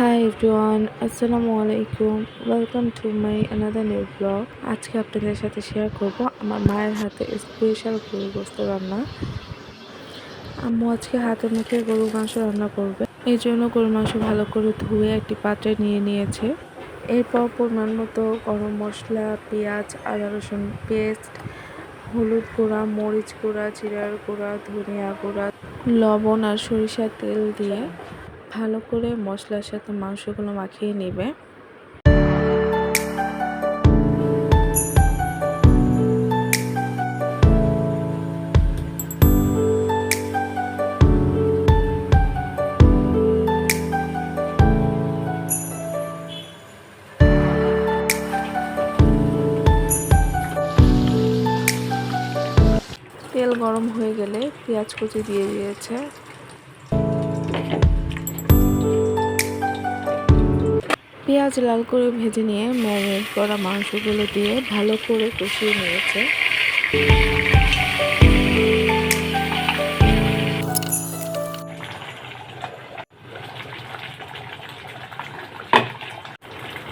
High everyone আসসালামু আলাইকুম welcome to my another new blog আজকে আপনাদের সাথে শেয়ার করব। আমার মায়ের হাতে স্পেশাল গরু গোস্ত রান্না। আম্মু আজকে হাতে মুখে গরু মাংস রান্না করবে। এই জন্য গরু মাংস ভালো করে ধুয়ে একটি পাত্রে নিয়ে নিয়েছে। এরপর পরিমাণ মতো গরম মশলা, পেঁয়াজ, আদা, রসুন পেস্ট হলুদ গুঁড়া, মরিচ গুঁড়া, জিরার গুঁড়া, ধনিয়া গুঁড়া, লবণ আর সরিষার তেল দিয়ে ভালো করে মশলার সাথে মাংসগুলো মাখিয়ে নেবে। তেল গরম হয়ে গেলে পেঁয়াজ কুচি দিয়ে দিয়েছে। পেঁয়াজ লাল করে ভেজে নিয়ে ম্যারিনেট করা মাংসগুলো দিয়ে ভালো করে কষিয়ে নিয়েছে।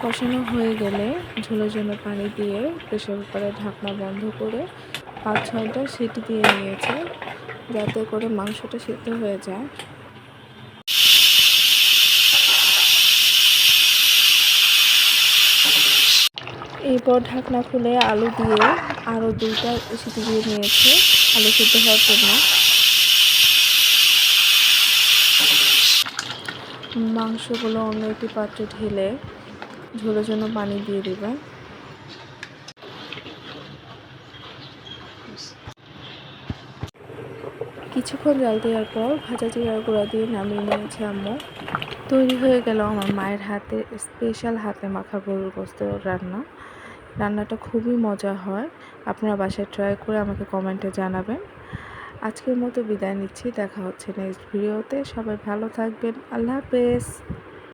কষানো হয়ে গেলে ঝোলের জন্য পানি দিয়ে প্রেশার কুকারে ঢাকনা বন্ধ করে পাঁচ ছয়টা সিটি দিয়ে নিয়েছে, যাতে করে মাংসটা সিদ্ধ হয়ে যায়। এরপর ঢাকনা খুলে আলু দিয়ে আরও দুইটা সিটি দিয়ে নিয়েছে। আলু সিদ্ধ হওয়ার জন্য। মাংসগুলো অন্য একটি পাত্রে ঢেলে ঝোলের জন্য পানি দিয়ে দেবেন কিছুক্ষণ জাল দেওয়ার পর ভাজা জিরার গুঁড়া দিয়ে নামিয়ে নিয়েছে আম্মু। তৈরি হয়ে গেল আমার মায়ের হাতে স্পেশাল হাতে মাখা গরুর গোস্ত রান্না। রান্নাটা খুবই মজা হয়। আপনারা বাসায় ট্রাই করে আমাকে কমেন্টে জানাবেন। আজকের মতো বিদায় নিচ্ছি। দেখা হচ্ছে নেক্সট ভিডিওতে সবাই ভালো থাকবেন। আল্লাহ হাফেজ।